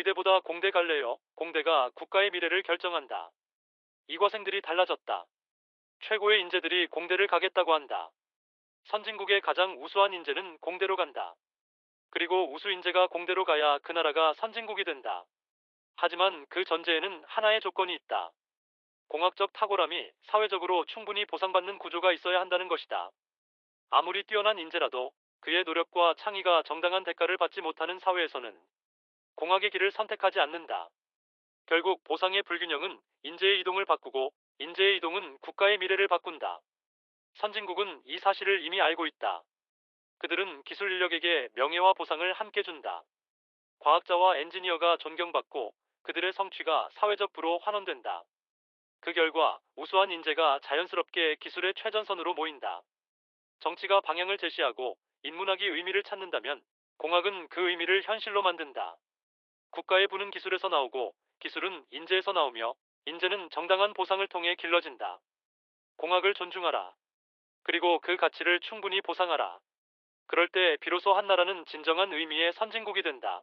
의대보다 공대 갈래요. 공대가 국가의 미래를 결정한다. 이과생들이 달라졌다. 최고의 인재들이 공대를 가겠다고 한다. 선진국의 가장 우수한 인재는 공대로 간다. 그리고 우수 인재가 공대로 가야 그 나라가 선진국이 된다. 하지만 그 전제에는 하나의 조건이 있다. 공학적 탁월함이 사회적으로 충분히 보상받는 구조가 있어야 한다는 것이다. 아무리 뛰어난 인재라도 그의 노력과 창의가 정당한 대가를 받지 못하는 사회에서는 공학의 길을 선택하지 않는다. 결국 보상의 불균형은 인재의 이동을 바꾸고 인재의 이동은 국가의 미래를 바꾼다. 선진국은 이 사실을 이미 알고 있다. 그들은 기술 인력에게 명예와 보상을 함께 준다. 과학자와 엔지니어가 존경받고 그들의 성취가 사회적 부로 환원된다. 그 결과 우수한 인재가 자연스럽게 기술의 최전선으로 모인다. 정치가 방향을 제시하고 인문학이 의미를 찾는다면 공학은 그 의미를 현실로 만든다. 국가의 부는 기술에서 나오고 기술은 인재에서 나오며 인재는 정당한 보상을 통해 길러진다. 공학을 존중하라. 그리고 그 가치를 충분히 보상하라. 그럴 때 비로소 한 나라는 진정한 의미의 선진국이 된다.